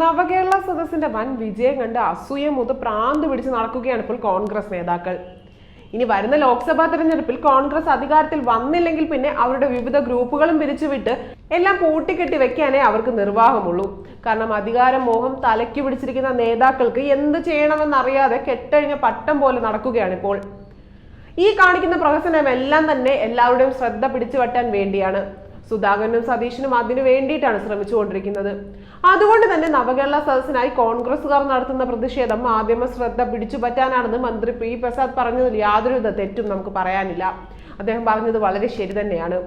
നവകേരള സദസ്സിന്റെ വൻ വിജയം കണ്ട് അസൂയ മൂത്ത് പ്രാന്ത് പിടിച്ച് നടക്കുകയാണ് ഇപ്പോൾ കോൺഗ്രസ് നേതാക്കൾ. ഇനി വരുന്ന ലോക്സഭാ തെരഞ്ഞെടുപ്പിൽ കോൺഗ്രസ് അധികാരത്തിൽ വന്നില്ലെങ്കിൽ പിന്നെ അവരുടെ വിവിധ ഗ്രൂപ്പുകളും പിരിച്ചുവിട്ട് എല്ലാം പൂട്ടിക്കെട്ടി വെക്കാനേ അവർക്ക് നിർവാഹമുള്ളൂ. കാരണം അധികാര മോഹം തലയ്ക്ക് പിടിച്ചിരിക്കുന്ന നേതാക്കൾക്ക് എന്ത് ചെയ്യണമെന്നറിയാതെ കെട്ടഴിഞ്ഞ പട്ടം പോലെ നടക്കുകയാണ് ഇപ്പോൾ. ഈ കാണിക്കുന്ന പ്രഹസനം എല്ലാം തന്നെ എല്ലാവരുടെയും ശ്രദ്ധ പിടിച്ചു പറ്റാൻ വേണ്ടിയാണ്. സുധാകരനും സതീശനും അതിനു വേണ്ടിയിട്ടാണ് ശ്രമിച്ചുകൊണ്ടിരിക്കുന്നത്. അതുകൊണ്ട് തന്നെ നവകേരള സദസ്സിനായി കോൺഗ്രസുകാർ നടത്തുന്ന പ്രതിഷേധം മാധ്യമ ശ്രദ്ധ പിടിച്ചു പറ്റാനാണെന്ന് മന്ത്രി പി പ്രസാദ് പറഞ്ഞതിൽ യാതൊരുവിധ തെറ്റും നമുക്ക് പറയാനില്ല. അദ്ദേഹം പറഞ്ഞത് വളരെ ശരി തന്നെയാണ്.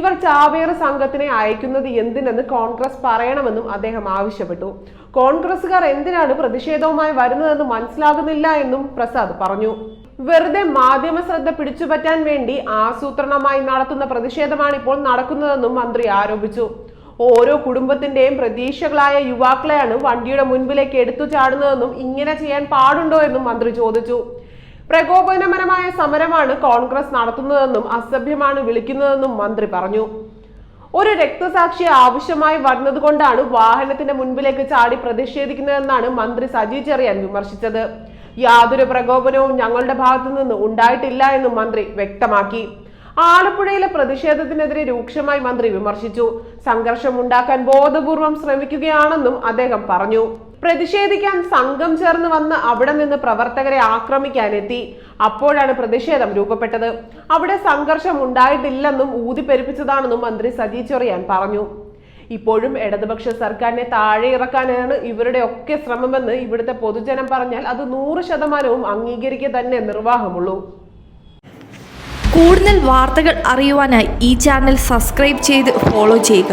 ഇവർ ചാവേറ് സംഘത്തിനെ അയക്കുന്നത് എന്തിനെന്ന് കോൺഗ്രസ് പറയണമെന്നും അദ്ദേഹം ആവശ്യപ്പെട്ടു. കോൺഗ്രസുകാർ എന്തിനാണ് പ്രതിഷേധവുമായി വരുന്നതെന്ന് മനസ്സിലാകുന്നില്ല എന്നും പ്രസാദ് പറഞ്ഞു. വെറുതെ മാധ്യമ ശ്രദ്ധ പിടിച്ചുപറ്റാൻ വേണ്ടി ആസൂത്രണമായി നടത്തുന്ന പ്രതിഷേധമാണ് ഇപ്പോൾ നടക്കുന്നതെന്നും മന്ത്രി ആരോപിച്ചു. ഓരോ കുടുംബത്തിന്റെയും പ്രതീക്ഷകളായ യുവാക്കളെയാണ് വണ്ടിയുടെ മുൻപിലേക്ക് എടുത്തു ചാടുന്നതെന്നും ഇങ്ങനെ ചെയ്യാൻ പാടുണ്ടോ എന്നും മന്ത്രി ചോദിച്ചു. പ്രകോപനപരമായ സമരമാണ് കോൺഗ്രസ് നടത്തുന്നതെന്നും അസഭ്യമാണ് വിളിക്കുന്നതെന്നും മന്ത്രി പറഞ്ഞു. ഒരു രക്തസാക്ഷി ആവശ്യമായി വന്നതുകൊണ്ടാണ് വാഹനത്തിന്റെ മുൻപിലേക്ക് ചാടി പ്രതിഷേധിക്കുന്നതെന്നാണ് മന്ത്രി സജി ചെറിയാൻ വിമർശിച്ചത്. യാതൊരു പ്രകോപനവും ഞങ്ങളുടെ ഭാഗത്തു നിന്ന് ഉണ്ടായിട്ടില്ല എന്നും മന്ത്രി വ്യക്തമാക്കി. ആലപ്പുഴയിലെ പ്രതിഷേധത്തിനെതിരെ രൂക്ഷമായി മന്ത്രി വിമർശിച്ചു. സംഘർഷം ഉണ്ടാക്കാൻ ബോധപൂർവം ശ്രമിക്കുകയാണെന്നും അദ്ദേഹം പറഞ്ഞു. പ്രതിഷേധിക്കാൻ സംഘം ചേർന്ന് വന്ന് അവിടെ നിന്ന് പ്രവർത്തകരെ ആക്രമിക്കാനെത്തി. അപ്പോഴാണ് പ്രതിഷേധം രൂപപ്പെട്ടത്. അവിടെ സംഘർഷം ഉണ്ടായിട്ടില്ലെന്നും ഊതിപ്പെരുപ്പിച്ചതാണെന്നും മന്ത്രി സജി ചൊറിയാൻ പറഞ്ഞു. ഇപ്പോഴും ഇടതുപക്ഷ സർക്കാരിനെ താഴെ ഇറക്കാനാണ് ഇവരുടെ ഒക്കെ ശ്രമമെന്ന് ഇവിടുത്തെ പൊതുജനം പറഞ്ഞാൽ അത് നൂറ് ശതമാനവും അംഗീകരിക്കുക തന്നെ നിർവാഹമുള്ളൂ. കൂടുതൽ വാർത്തകൾ അറിയുവാനായി ഈ ചാനൽ സബ്സ്ക്രൈബ് ചെയ്ത് ഫോളോ ചെയ്യുക.